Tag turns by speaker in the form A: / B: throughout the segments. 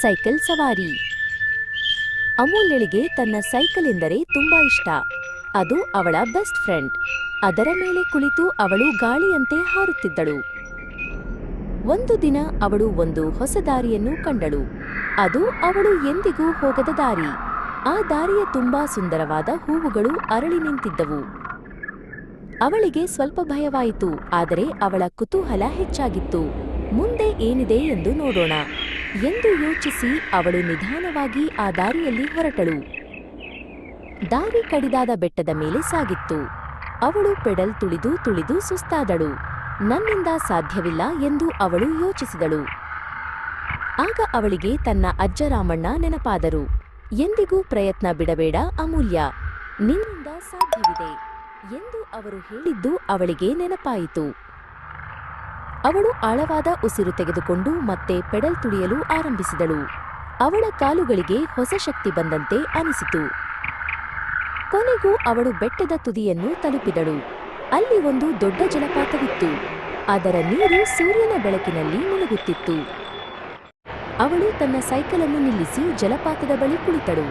A: Cycle ಸವಾರಿ. ಅಮೂಲ್ಯಳಿಗೆ ತನ್ನ cycle ಎಂದರೆ ತುಂಬಾ ಇಷ್ಟ. ಅದು ಅವಳ ಬೆಸ್ಟ್ ಫ್ರೆಂಡ್. ಅದರ ಮೇಲೆ ಕುಳಿತು ಅವಳು ಗಾಳಿಯಂತೆ ಹಾರುತ್ತಿದ್ದಳು. ಒಂದು ದಿನ ಅವಳು ಒಂದು ಹೊಸ ದಾರಿಯನ್ನು ಕಂಡಳು. ಅದು ಅವಳು ಎಂದಿಗೂ ಹೋಗದ ದಾರಿ. ಆ ದಾರಿಯ ತುಂಬಾ ಸುಂದರವಾದ ಹೂವುಗಳು ಅರಳಿ ನಿಂತಿದ್ದವು. ಅವಳಿಗೆ ಸ್ವಲ್ಪ ಭಯವಾಯಿತು, ಆದರೆ ಅವಳ ಕುತೂಹಲ ಹೆಚ್ಚಾಗಿತ್ತು. ಮುಂದೆ ಏನಿದೆ ಎಂದು ನೋಡೋಣ. ಎಂದು ಯೋಚಿಸಿ ಅವಳು ನಿಧಾನವಾಗಿ ಆ ದಾರಿಯಲ್ಲಿ ಹೊರಟಳು. ದಾರಿ ಕಡಿದಾದ ಬೆಟ್ಟದ ಮೇಲೆ ಸಾಗಿತ್ತು. ಅವಳು ಪೆಡಲ್ ತುಳಿದು ತುಳಿದು ಸುಸ್ತಾದಳು. ನನ್ನಿಂದ ಸಾಧ್ಯವಿಲ್ಲ ಎಂದು ಅವಳು ಯೋಚಿಸಿದಳು. ಆಗ ಅವಳಿಗೆ ತನ್ನ ಅಜ್ಜ ರಾಮಣ್ಣ ನೆನಪಾದರು. ಎಂದಿಗೂ ಪ್ರಯತ್ನ ಬಿಡಬೇಡ ಅಮೂಲ್ಯ. ನಿನ್ನಿಂದ ಸಾಧ್ಯವಿದೆ ಎಂದು ಅವರು ಹೇಳಿದ್ದು ಅವಳಿಗೆ ನೆನಪಾಯಿತು. ಅವಳು ಆಳವಾದ ಉಸಿರು ತೆಗೆದುಕೊಂಡು ಮತ್ತೆ ಪೆಡಲ್ ತುಳಿಯಲು ಆರಂಭಿಸಿದಳು. ಅವಳ ಕಾಲುಗಳಿಗೆ ಹೊಸ ಶಕ್ತಿ ಬಂದಂತೆ ಅನಿಸಿತು. ಕೊನೆಗೂ ಅವಳು ಬೆಟ್ಟದ ತುದಿಯನ್ನು ತಲುಪಿದಳು. ಅಲ್ಲಿ ಒಂದು ದೊಡ್ಡ ಜಲಪಾತವಿತ್ತು. ಅದರ ನೀರು ಸೂರ್ಯನ ಬೆಳಕಿನಲ್ಲಿ ಮುಳುಗುತ್ತಿತ್ತು. ಅವಳು ತನ್ನ ಸೈಕಲನ್ನು ನಿಲ್ಲಿಸಿ ಜಲಪಾತದ ಬಳಿ ಕುಳಿತಳು.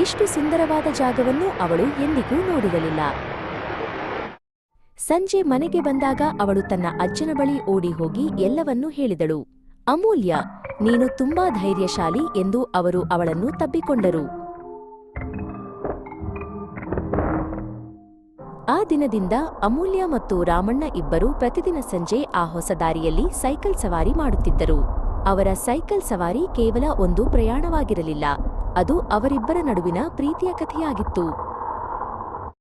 A: ಇಷ್ಟು ಸುಂದರವಾದ ಜಾಗವನ್ನು ಅವಳು ಎಂದಿಗೂ ನೋಡಿರಲಿಲ್ಲ. ಸಂಜೆ ಮನೆಗೆ ಬಂದಾಗ ಅವಳು ತನ್ನ ಅಜ್ಜನ ಬಳಿ ಓಡಿ ಹೋಗಿ ಎಲ್ಲವನ್ನೂ ಹೇಳಿದಳು. ಅಮೂಲ್ಯ, ನೀನು ತುಂಬಾ ಧೈರ್ಯಶಾಲಿ ಎಂದು ಅವರು ಅವಳನ್ನು ತಬ್ಬಿಕೊಂಡರು. ಆ ದಿನದಿಂದ ಅಮೂಲ್ಯ ಮತ್ತು ರಾಮಣ್ಣ ಇಬ್ಬರು ಪ್ರತಿದಿನ ಸಂಜೆ ಆ ಹೊಸ ದಾರಿಯಲ್ಲಿ ಸೈಕಲ್ ಸವಾರಿ ಮಾಡುತ್ತಿದ್ದರು. ಅವರ ಸೈಕಲ್ ಸವಾರಿ ಕೇವಲ ಒಂದು ಪ್ರಯಾಣವಾಗಿರಲಿಲ್ಲ. ಅದು ಅವರಿಬ್ಬರ ನಡುವಿನ ಪ್ರೀತಿಯ ಕಥೆಯಾಗಿತ್ತು.